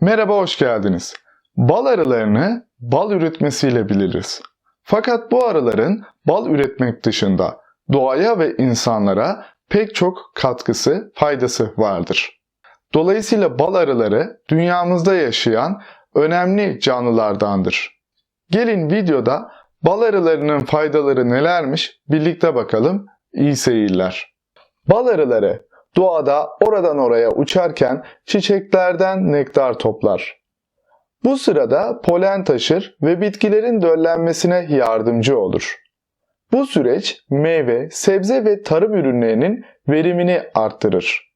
Merhaba, hoş geldiniz. Bal arılarını bal üretmesiyle biliriz. Fakat bu arıların bal üretmek dışında doğaya ve insanlara pek çok katkısı, faydası vardır. Dolayısıyla bal arıları dünyamızda yaşayan önemli canlılardandır. Gelin videoda bal arılarının faydaları nelermiş birlikte bakalım. İyi seyirler. Bal arıları doğada oradan oraya uçarken çiçeklerden nektar toplar. Bu sırada polen taşır ve bitkilerin döllenmesine yardımcı olur. Bu süreç meyve, sebze ve tarım ürünlerinin verimini arttırır.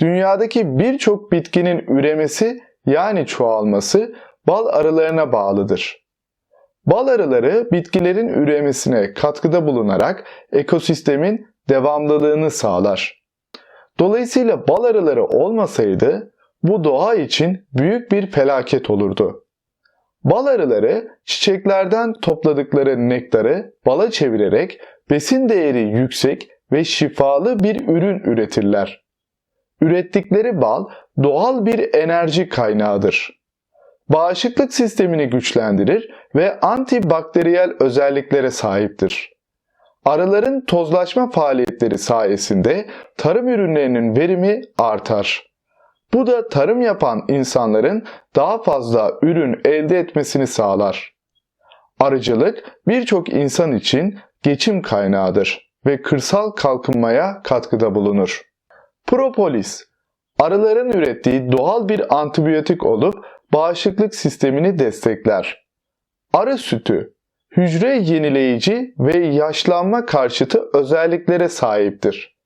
Dünyadaki birçok bitkinin üremesi yani çoğalması bal arılarına bağlıdır. Bal arıları bitkilerin üremesine katkıda bulunarak ekosistemin devamlılığını sağlar. Dolayısıyla bal arıları olmasaydı bu doğa için büyük bir felaket olurdu. Bal arıları çiçeklerden topladıkları nektarı bala çevirerek besin değeri yüksek ve şifalı bir ürün üretirler. Ürettikleri bal doğal bir enerji kaynağıdır. Bağışıklık sistemini güçlendirir ve antibakteriyel özelliklere sahiptir. Arıların tozlaşma faaliyetleri sayesinde tarım ürünlerinin verimi artar. Bu da tarım yapan insanların daha fazla ürün elde etmesini sağlar. Arıcılık birçok insan için geçim kaynağıdır ve kırsal kalkınmaya katkıda bulunur. Propolis, arıların ürettiği doğal bir antibiyotik olup bağışıklık sistemini destekler. Arı sütü, hücre yenileyici ve yaşlanma karşıtı özelliklere sahiptir.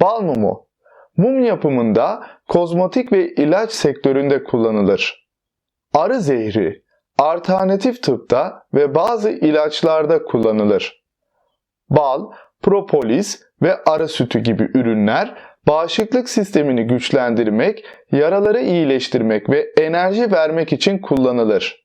Bal mumu, mum yapımında kozmetik ve ilaç sektöründe kullanılır. Arı zehri, alternatif tıpta ve bazı ilaçlarda kullanılır. Bal, propolis ve arı sütü gibi ürünler bağışıklık sistemini güçlendirmek, yaraları iyileştirmek ve enerji vermek için kullanılır.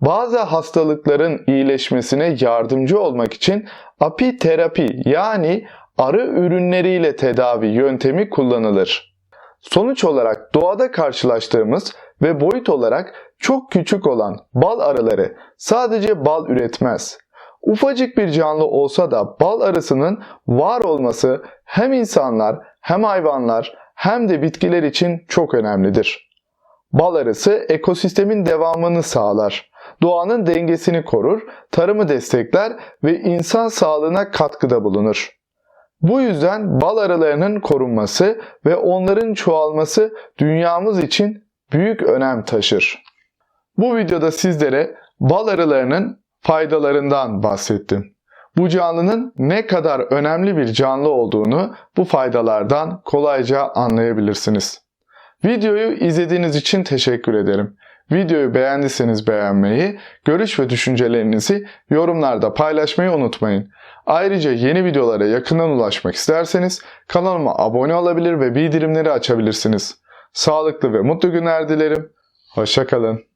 Bazı hastalıkların iyileşmesine yardımcı olmak için apiterapi yani arı ürünleriyle tedavi yöntemi kullanılır. Sonuç olarak doğada karşılaştığımız ve boyut olarak çok küçük olan bal arıları sadece bal üretmez. Ufacık bir canlı olsa da bal arısının var olması hem insanlar hem hayvanlar hem de bitkiler için çok önemlidir. Bal arısı ekosistemin devamını sağlar, doğanın dengesini korur, tarımı destekler ve insan sağlığına katkıda bulunur. Bu yüzden bal arılarının korunması ve onların çoğalması dünyamız için büyük önem taşır. Bu videoda sizlere bal arılarının faydalarından bahsettim. Bu canlının ne kadar önemli bir canlı olduğunu bu faydalardan kolayca anlayabilirsiniz. Videoyu izlediğiniz için teşekkür ederim. Videoyu beğendiyseniz beğenmeyi, görüş ve düşüncelerinizi yorumlarda paylaşmayı unutmayın. Ayrıca yeni videolara yakından ulaşmak isterseniz kanalıma abone olabilir ve bildirimleri açabilirsiniz. Sağlıklı ve mutlu günler dilerim. Hoşçakalın.